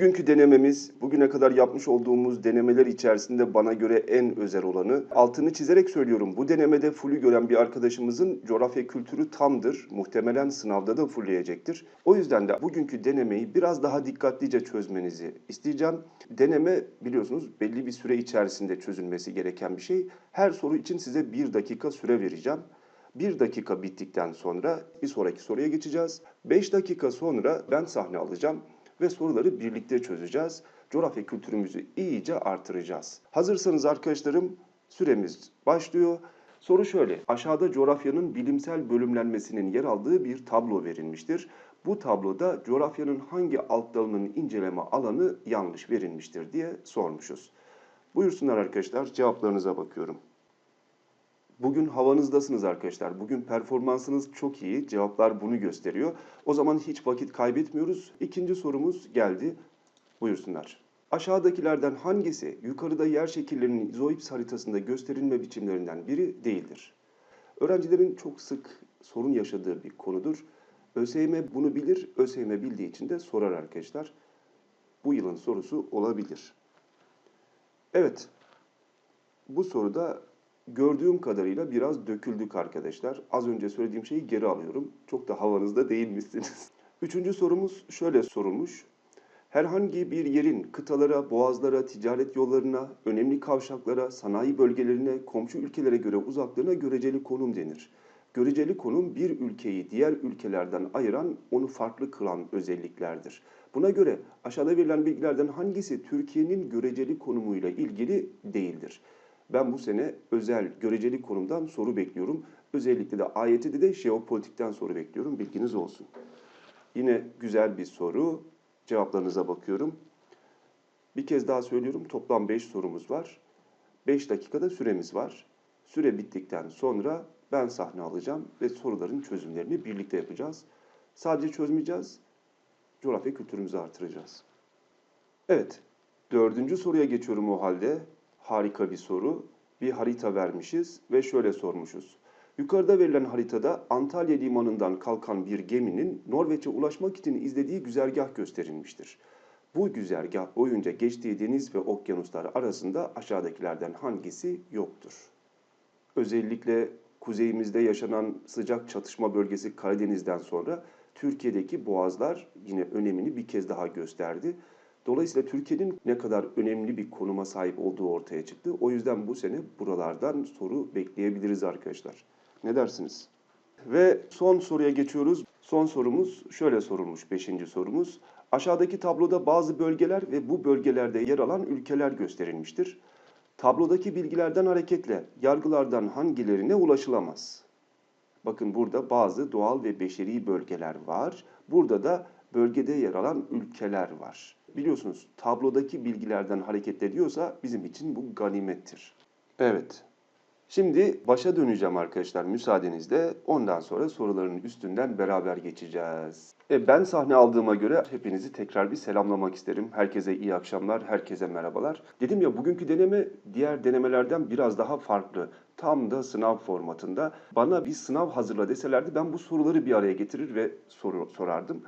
Bugünkü denememiz, bugüne kadar yapmış olduğumuz denemeler içerisinde bana göre en özel olanı. Altını çizerek söylüyorum, bu denemede fullü gören bir arkadaşımızın coğrafya kültürü tamdır. Muhtemelen sınavda da fullleyecektir. O yüzden de bugünkü denemeyi biraz daha dikkatlice çözmenizi isteyeceğim. Deneme biliyorsunuz belli bir süre içerisinde çözülmesi gereken bir şey. Her soru için size bir dakika süre vereceğim. Bir dakika bittikten sonra bir sonraki soruya geçeceğiz. Beş dakika sonra ben sahne alacağım ve soruları birlikte çözeceğiz. Coğrafya kültürümüzü iyice artıracağız. Hazırsanız arkadaşlarım süremiz başlıyor. Soru şöyle. Aşağıda coğrafyanın bilimsel bölümlenmesinin yer aldığı bir tablo verilmiştir. Bu tabloda coğrafyanın hangi alt dalının inceleme alanı yanlış verilmiştir diye sormuşuz. Buyursunlar arkadaşlar cevaplarınıza bakıyorum. Bugün havanızdasınız arkadaşlar. Bugün performansınız çok iyi. Cevaplar bunu gösteriyor. O zaman hiç vakit kaybetmiyoruz. İkinci sorumuz geldi. Buyursunlar. Aşağıdakilerden hangisi yukarıda yer şekillerinin izoips haritasında gösterilme biçimlerinden biri değildir? Öğrencilerin çok sık sorun yaşadığı bir konudur. ÖSYM bunu bilir. ÖSYM bildiği için de sorar arkadaşlar. Bu yılın sorusu olabilir. Evet, bu soruda gördüğüm kadarıyla biraz döküldük arkadaşlar. Az önce söylediğim şeyi geri alıyorum. Çok da havanızda değilmişsiniz. Üçüncü sorumuz şöyle sorulmuş. Herhangi bir yerin kıtalara, boğazlara, ticaret yollarına, önemli kavşaklara, sanayi bölgelerine, komşu ülkelere göre uzaklığına göreceli konum denir. Göreceli konum bir ülkeyi diğer ülkelerden ayıran, onu farklı kılan özelliklerdir. Buna göre aşağıda verilen bilgilerden hangisi Türkiye'nin göreceli konumuyla ilgili değildir? Ben bu sene özel göreceli konumdan soru bekliyorum. Özellikle de AYT'de de jeopolitikten soru bekliyorum. Bilginiz olsun. Yine güzel bir soru. Cevaplarınıza bakıyorum. Bir kez daha söylüyorum. Toplam 5 sorumuz var. 5 dakikada süremiz var. Süre bittikten sonra ben sahne alacağım ve soruların çözümlerini birlikte yapacağız. Sadece çözmeyeceğiz, coğrafya kültürümüzü artıracağız. Evet, dördüncü soruya geçiyorum o halde. Harika bir soru. Bir harita vermişiz ve şöyle sormuşuz. Yukarıda verilen haritada Antalya limanından kalkan bir geminin Norveç'e ulaşmak için izlediği güzergah gösterilmiştir. Bu güzergah boyunca geçtiği deniz ve okyanuslar arasında aşağıdakilerden hangisi yoktur? Özellikle kuzeyimizde yaşanan sıcak çatışma bölgesi Karadeniz'den sonra Türkiye'deki boğazlar yine önemini bir kez daha gösterdi. Dolayısıyla Türkiye'nin ne kadar önemli bir konuma sahip olduğu ortaya çıktı. O yüzden bu sene buralardan soru bekleyebiliriz arkadaşlar. Ne dersiniz? Ve son soruya geçiyoruz. Son sorumuz şöyle sorulmuş, beşinci sorumuz. Aşağıdaki tabloda bazı bölgeler ve bu bölgelerde yer alan ülkeler gösterilmiştir. Tablodaki bilgilerden hareketle yargılardan hangilerine ulaşılamaz? Bakın burada bazı doğal ve beşeri bölgeler var. Burada da bölgede yer alan ülkeler var. Biliyorsunuz tablodaki bilgilerden hareket ediyorsa bizim için bu ganimettir. Evet. Şimdi başa döneceğim arkadaşlar müsaadenizle. Ondan sonra soruların üstünden beraber geçeceğiz. E, ben sahne aldığıma göre hepinizi tekrar bir selamlamak isterim. Herkese iyi akşamlar, herkese merhabalar. Dedim ya bugünkü deneme diğer denemelerden biraz daha farklı. Tam da sınav formatında. Bana bir sınav hazırla deselerdi ben bu soruları bir araya getirir ve soru sorardım.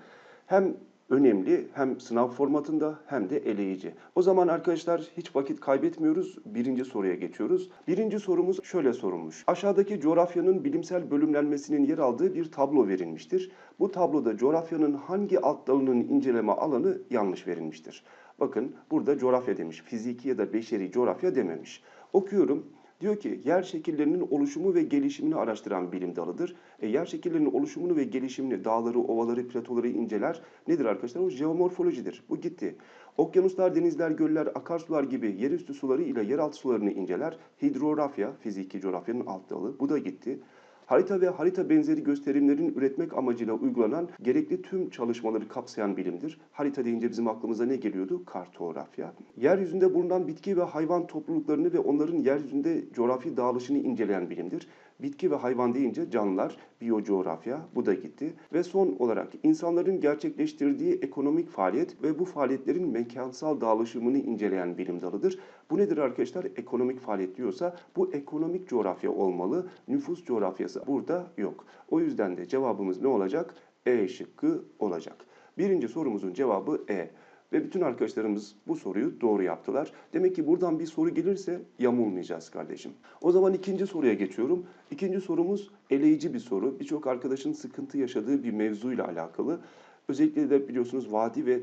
Hem önemli hem sınav formatında hem de eleyici. O zaman arkadaşlar hiç vakit kaybetmiyoruz. Birinci soruya geçiyoruz. Birinci sorumuz şöyle sorulmuş. Aşağıdaki coğrafyanın bilimsel bölümlenmesinin yer aldığı bir tablo verilmiştir. Bu tabloda coğrafyanın hangi alt dalının inceleme alanı yanlış verilmiştir. Bakın burada coğrafya demiş. Fiziki ya da beşeri coğrafya dememiş. Okuyorum. Diyor ki yer şekillerinin oluşumu ve gelişimini araştıran bilim dalıdır. E, yer şekillerinin oluşumunu ve gelişimini, dağları, ovaları, platoları inceler. Nedir arkadaşlar? O jeomorfolojidir. Bu gitti. Okyanuslar, denizler, göller, akarsular gibi yerüstü suları ile yeraltı sularını inceler. Hidrografya, fiziki coğrafyanın alt dalı. Bu da gitti. Harita ve harita benzeri gösterimlerin üretmek amacıyla uygulanan gerekli tüm çalışmaları kapsayan bilimdir. Harita deyince bizim aklımıza ne geliyordu? Kartografya. Yeryüzünde bulunan bitki ve hayvan topluluklarını ve onların yeryüzünde coğrafi dağılışını inceleyen bilimdir. Bitki ve hayvan deyince canlılar, biyocoğrafya bu da gitti. Ve son olarak insanların gerçekleştirdiği ekonomik faaliyet ve bu faaliyetlerin mekansal dağılışımını inceleyen bilim dalıdır. Bu nedir arkadaşlar? Ekonomik faaliyet diyorsa bu ekonomik coğrafya olmalı. Nüfus coğrafyası burada yok. O yüzden de cevabımız ne olacak? E şıkkı olacak. Birinci sorumuzun cevabı E. Ve bütün arkadaşlarımız bu soruyu doğru yaptılar. Demek ki buradan bir soru gelirse yamulmayacağız kardeşim. O zaman ikinci soruya geçiyorum. İkinci sorumuz eleyici bir soru. Birçok arkadaşın sıkıntı yaşadığı bir mevzuyla alakalı. Özellikle de biliyorsunuz vadi ve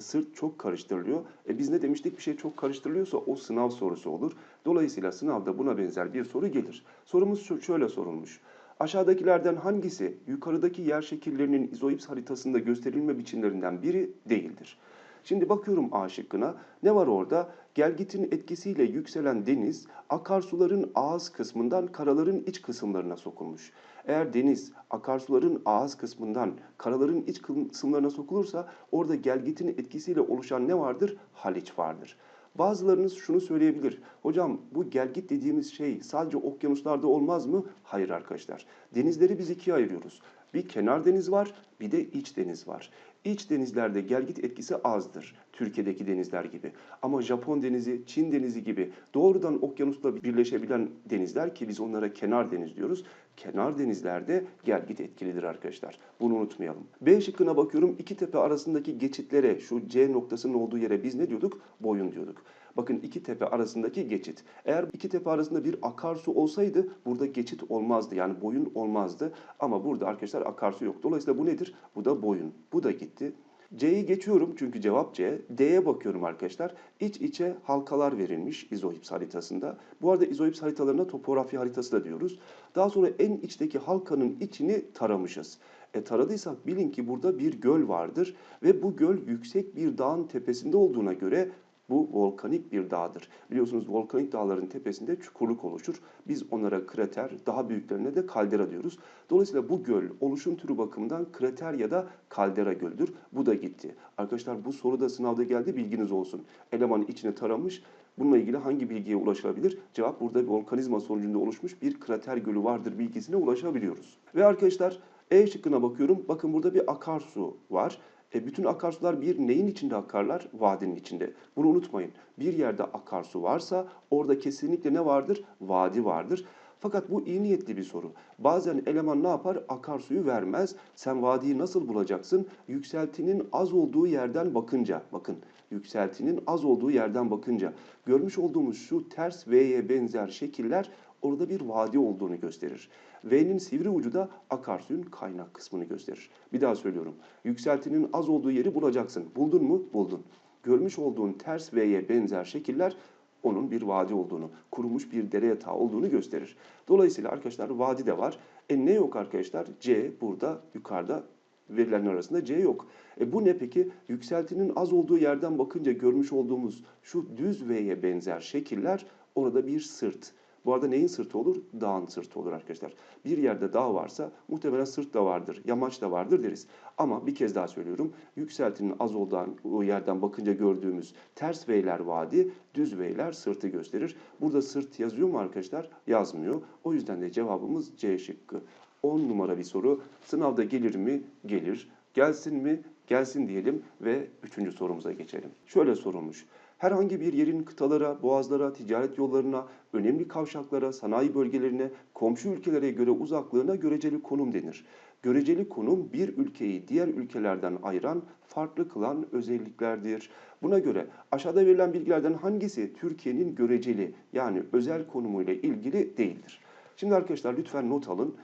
sırt çok karıştırılıyor. E biz ne demiştik? Bir şey çok karıştırılıyorsa o sınav sorusu olur. Dolayısıyla sınavda buna benzer bir soru gelir. Sorumuz şöyle sorulmuş. Aşağıdakilerden hangisi yukarıdaki yer şekillerinin izoips haritasında gösterilme biçimlerinden biri değildir? Şimdi bakıyorum A şıkkına. Ne var orada? Gelgitin etkisiyle yükselen deniz akarsuların ağız kısmından karaların iç kısımlarına sokulmuş. Eğer deniz akarsuların ağız kısmından karaların iç kısımlarına sokulursa orada gelgitin etkisiyle oluşan ne vardır? Haliç vardır. Bazılarınız şunu söyleyebilir. Hocam bu gelgit dediğimiz şey sadece okyanuslarda olmaz mı? Hayır arkadaşlar. Denizleri biz ikiye ayırıyoruz. Bir kenar deniz var, bir de iç deniz var. İç denizlerde gelgit etkisi azdır. Türkiye'deki denizler gibi. Ama Japon denizi, Çin denizi gibi doğrudan okyanusla birleşebilen denizler ki biz onlara kenar deniz diyoruz. Kenar denizlerde gelgit etkilidir arkadaşlar. Bunu unutmayalım. B şıkkına bakıyorum. İki tepe arasındaki geçitlere, şu C noktasının olduğu yere biz ne diyorduk? Boyun diyorduk. Bakın iki tepe arasındaki geçit. Eğer iki tepe arasında bir akarsu olsaydı burada geçit olmazdı. Yani boyun olmazdı. Ama burada arkadaşlar akarsu yok. Dolayısıyla bu nedir? Bu da boyun. Bu da gitti. C'yi geçiyorum çünkü cevap C. D'ye bakıyorum arkadaşlar. İç içe halkalar verilmiş izoips haritasında. Bu arada izoips haritalarına topografi haritası da diyoruz. Daha sonra en içteki halkanın içini taramışız. E taradıysak bilin ki burada bir göl vardır ve bu göl yüksek bir dağın tepesinde olduğuna göre bu volkanik bir dağdır. Biliyorsunuz volkanik dağların tepesinde çukurluk oluşur. Biz onlara krater, daha büyüklerine de kaldera diyoruz. Dolayısıyla bu göl oluşum türü bakımından krater ya da kaldera göldür. Bu da gitti. Arkadaşlar bu soru da sınavda geldi bilginiz olsun. Elemanın içine taramış. Bununla ilgili hangi bilgiye ulaşılabilir? Cevap burada volkanizma sonucunda oluşmuş bir krater gölü vardır bilgisine ulaşabiliyoruz. Ve arkadaşlar E şıkkına bakıyorum. Bakın burada bir akarsu var. E bütün akarsular bir neyin içinde akarlar? Vadinin içinde. Bunu unutmayın. Bir yerde akarsu varsa orada kesinlikle ne vardır? Vadi vardır. Fakat bu iyi niyetli bir soru. Bazen eleman ne yapar? Akarsuyu vermez. Sen vadiyi nasıl bulacaksın? Yükseltinin az olduğu yerden bakınca. Bakın yükseltinin az olduğu yerden bakınca. Görmüş olduğumuz şu ters V'ye benzer şekiller orada bir vadi olduğunu gösterir. V'nin sivri ucu da akarsuyun kaynak kısmını gösterir. Bir daha söylüyorum. Yükseltinin az olduğu yeri bulacaksın. Buldun mu? Buldun. Görmüş olduğun ters V'ye benzer şekiller onun bir vadi olduğunu, kurumuş bir dere yatağı olduğunu gösterir. Dolayısıyla arkadaşlar vadi de var. E ne yok arkadaşlar? C burada yukarıda verilenler arasında C yok. E bu ne peki? Yükseltinin az olduğu yerden bakınca görmüş olduğumuz şu düz V'ye benzer şekiller orada bir sırt. Bu arada neyin sırtı olur? Dağın sırtı olur arkadaşlar. Bir yerde dağ varsa muhtemelen sırt da vardır, yamaç da vardır deriz. Ama bir kez daha söylüyorum. Yükseltinin az olduğu yerden bakınca gördüğümüz ters V'ler vadi, düz V'ler sırtı gösterir. Burada sırt yazıyor mu arkadaşlar? Yazmıyor. O yüzden de cevabımız C şıkkı. 10 numara bir soru. Sınavda gelir mi? Gelir. Gelsin mi? Gelsin diyelim ve üçüncü sorumuza geçelim. Şöyle sorulmuş. Herhangi bir yerin kıtalara, boğazlara, ticaret yollarına, önemli kavşaklara, sanayi bölgelerine, komşu ülkelere göre uzaklığına göreceli konum denir. Göreceli konum bir ülkeyi diğer ülkelerden ayıran, farklı kılan özelliklerdir. Buna göre aşağıda verilen bilgilerden hangisi Türkiye'nin göreceli yani özel konumuyla ilgili değildir? Şimdi arkadaşlar lütfen not alın.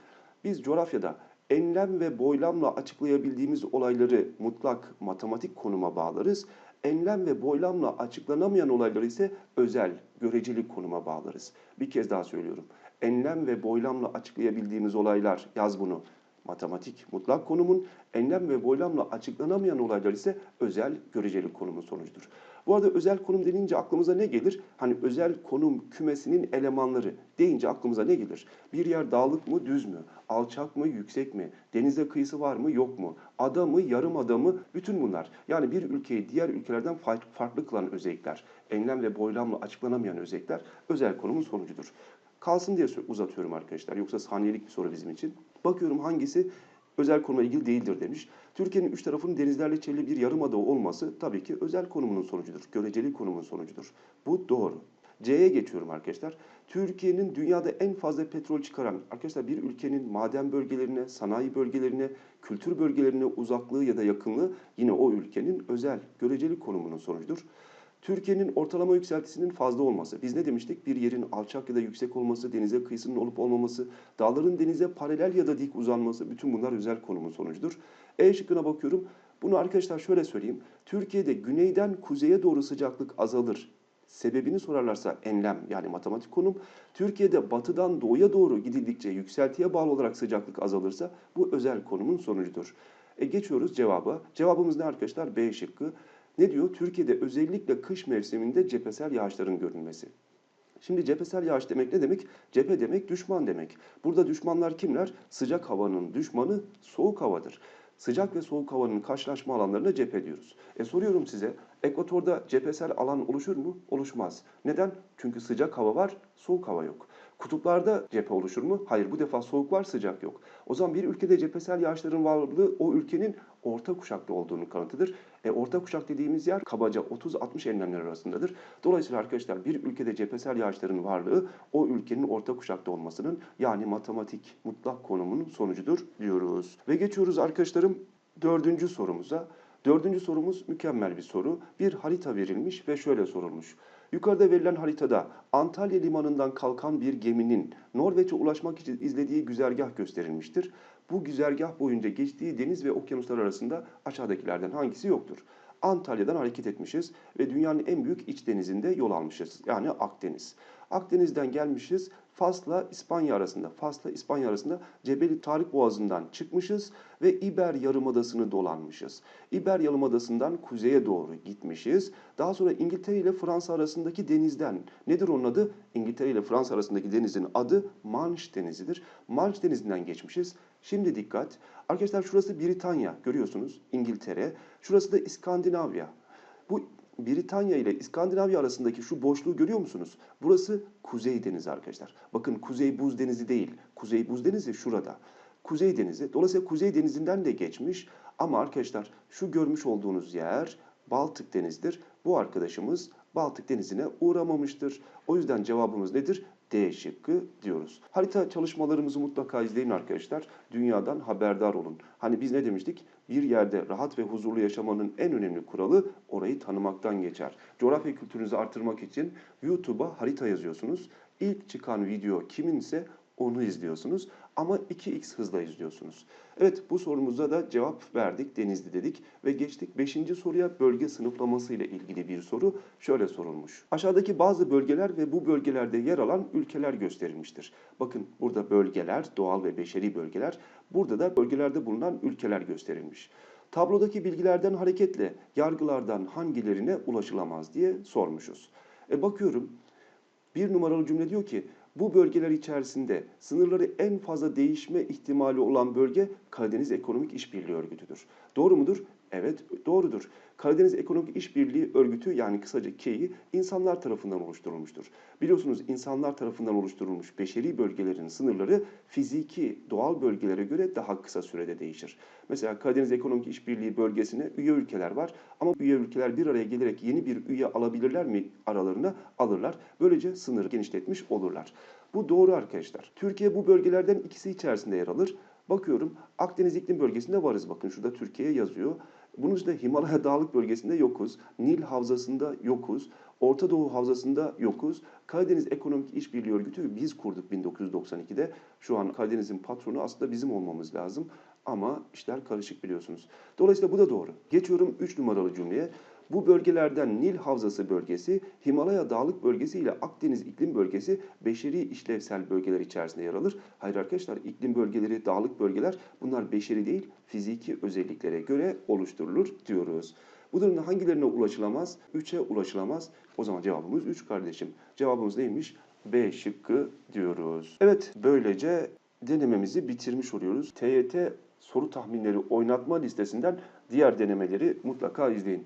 Biz coğrafyada enlem ve boylamla açıklayabildiğimiz olayları mutlak matematik konuma bağlarız. Enlem ve boylamla açıklanamayan olayları ise özel, göreceli konuma bağlarız. Bir kez daha söylüyorum. Enlem ve boylamla açıklayabildiğimiz olaylar, yaz bunu. Matematik mutlak konumun, enlem ve boylamla açıklanamayan olaylar ise özel, göreceli konumun sonucudur. Bu arada özel konum denince aklımıza ne gelir? Hani özel konum kümesinin elemanları deyince aklımıza ne gelir? Bir yer dağlık mı, düz mü? Alçak mı, yüksek mi? Denize kıyısı var mı, yok mu? Ada mı, yarım ada mı? Bütün bunlar. Yani bir ülkeyi diğer ülkelerden fa- farklı kılan özellikler. Enlem ve boylamla açıklanamayan özellikler özel konumun sonucudur. Kalsın diye uzatıyorum arkadaşlar. Yoksa saniyelik bir soru bizim için. Bakıyorum hangisi özel konumla ilgili değildir demiş. Türkiye'nin üç tarafının denizlerle çevrili bir yarımada olması tabii ki özel konumunun sonucudur. Göreceli konumun sonucudur. Bu doğru. C'ye geçiyorum arkadaşlar. Türkiye'nin dünyada en fazla petrol çıkaran arkadaşlar bir ülkenin maden bölgelerine, sanayi bölgelerine, kültür bölgelerine uzaklığı ya da yakınlığı yine o ülkenin özel göreceli konumunun sonucudur. Türkiye'nin ortalama yükseltisinin fazla olması. Biz ne demiştik? Bir yerin alçak ya da yüksek olması, denize kıyısının olup olmaması, dağların denize paralel ya da dik uzanması bütün bunlar özel konumun sonucudur. E şıkkına bakıyorum. Bunu arkadaşlar şöyle söyleyeyim. Türkiye'de güneyden kuzeye doğru sıcaklık azalır. Sebebini sorarlarsa enlem yani matematik konum. Türkiye'de batıdan doğuya doğru gidildikçe yükseltiye bağlı olarak sıcaklık azalırsa bu özel konumun sonucudur. E geçiyoruz cevaba. Cevabımız ne arkadaşlar? B şıkkı. Ne diyor? Türkiye'de özellikle kış mevsiminde cephesel yağışların görülmesi. Şimdi cephesel yağış demek ne demek? Cephe demek düşman demek. Burada düşmanlar kimler? Sıcak havanın düşmanı soğuk havadır. Sıcak ve soğuk havanın karşılaşma alanlarına cephe diyoruz. E soruyorum size, ekvatorda cephesel alan oluşur mu? Oluşmaz. Neden? Çünkü sıcak hava var, soğuk hava yok. Kutuplarda cephe oluşur mu? Hayır, bu defa soğuk var, sıcak yok. O zaman bir ülkede cephesel yağışların varlığı o ülkenin orta kuşaklı olduğunun kanıtıdır. E, orta kuşak dediğimiz yer kabaca 30-60 enlemler arasındadır. Dolayısıyla arkadaşlar bir ülkede cephesel yağışların varlığı o ülkenin orta kuşakta olmasının yani matematik mutlak konumunun sonucudur diyoruz. Ve geçiyoruz arkadaşlarım dördüncü sorumuza. Dördüncü sorumuz mükemmel bir soru. Bir harita verilmiş ve şöyle sorulmuş. Yukarıda verilen haritada Antalya limanından kalkan bir geminin Norveç'e ulaşmak için izlediği güzergah gösterilmiştir. Bu güzergah boyunca geçtiği deniz ve okyanuslar arasında aşağıdakilerden hangisi yoktur? Antalya'dan hareket etmişiz ve dünyanın en büyük iç denizinde yol almışız. Yani Akdeniz. Akdeniz'den gelmişiz. Fas'la İspanya arasında, Fas'la İspanya arasında Cebeli Tarık Boğazı'ndan çıkmışız ve İber Yarımadası'nı dolanmışız. İber Yarımadası'ndan kuzeye doğru gitmişiz. Daha sonra İngiltere ile Fransa arasındaki denizden, nedir onun adı? İngiltere ile Fransa arasındaki denizin adı Manş Denizi'dir. Manş Denizi'nden geçmişiz. Şimdi dikkat. Arkadaşlar şurası Britanya görüyorsunuz İngiltere. Şurası da İskandinavya. Bu Britanya ile İskandinavya arasındaki şu boşluğu görüyor musunuz? Burası Kuzey Denizi arkadaşlar. Bakın Kuzey Buz Denizi değil. Kuzey Buz Denizi şurada. Kuzey Denizi. Dolayısıyla Kuzey Denizi'nden de geçmiş. Ama arkadaşlar şu görmüş olduğunuz yer Baltık Denizi'dir. Bu arkadaşımız Baltık Denizi'ne uğramamıştır. O yüzden cevabımız nedir? D şıkkı diyoruz. Harita çalışmalarımızı mutlaka izleyin arkadaşlar. Dünyadan haberdar olun. Hani biz ne demiştik? Bir yerde rahat ve huzurlu yaşamanın en önemli kuralı orayı tanımaktan geçer. Coğrafya kültürünüzü artırmak için YouTube'a harita yazıyorsunuz. İlk çıkan video kiminse onu izliyorsunuz ama 2x hızla izliyorsunuz. Evet bu sorumuza da cevap verdik Denizli dedik ve geçtik 5. soruya bölge sınıflaması ile ilgili bir soru şöyle sorulmuş. Aşağıdaki bazı bölgeler ve bu bölgelerde yer alan ülkeler gösterilmiştir. Bakın burada bölgeler, doğal ve beşeri bölgeler, burada da bölgelerde bulunan ülkeler gösterilmiş. Tablodaki bilgilerden hareketle yargılardan hangilerine ulaşılamaz diye sormuşuz. E bakıyorum bir numaralı cümle diyor ki bu bölgeler içerisinde sınırları en fazla değişme ihtimali olan bölge Karadeniz Ekonomik İşbirliği Örgütü'dür. Doğru mudur? Evet doğrudur. Karadeniz Ekonomik İşbirliği Örgütü yani kısaca KEİ insanlar tarafından oluşturulmuştur. Biliyorsunuz insanlar tarafından oluşturulmuş beşeri bölgelerin sınırları fiziki doğal bölgelere göre daha kısa sürede değişir. Mesela Karadeniz Ekonomik İşbirliği bölgesine üye ülkeler var ama üye ülkeler bir araya gelerek yeni bir üye alabilirler mi aralarına? Alırlar. Böylece sınırı genişletmiş olurlar. Bu doğru arkadaşlar. Türkiye bu bölgelerden ikisi içerisinde yer alır. Bakıyorum Akdeniz iklim bölgesinde varız. Bakın şurada Türkiye yazıyor. Bunun dışında Himalaya Dağlık bölgesinde yokuz. Nil Havzası'nda yokuz. Orta Doğu Havzası'nda yokuz. Karadeniz Ekonomik İşbirliği Örgütü biz kurduk 1992'de. Şu an Karadeniz'in patronu aslında bizim olmamız lazım. Ama işler karışık biliyorsunuz. Dolayısıyla bu da doğru. Geçiyorum 3 numaralı cümleye. Bu bölgelerden Nil Havzası bölgesi, Himalaya Dağlık bölgesi ile Akdeniz iklim bölgesi beşeri işlevsel bölgeler içerisinde yer alır. Hayır arkadaşlar iklim bölgeleri, dağlık bölgeler bunlar beşeri değil fiziki özelliklere göre oluşturulur diyoruz. Bu durumda hangilerine ulaşılamaz? 3'e ulaşılamaz. O zaman cevabımız 3 kardeşim. Cevabımız neymiş? B şıkkı diyoruz. Evet böylece denememizi bitirmiş oluyoruz. TYT soru tahminleri oynatma listesinden diğer denemeleri mutlaka izleyin.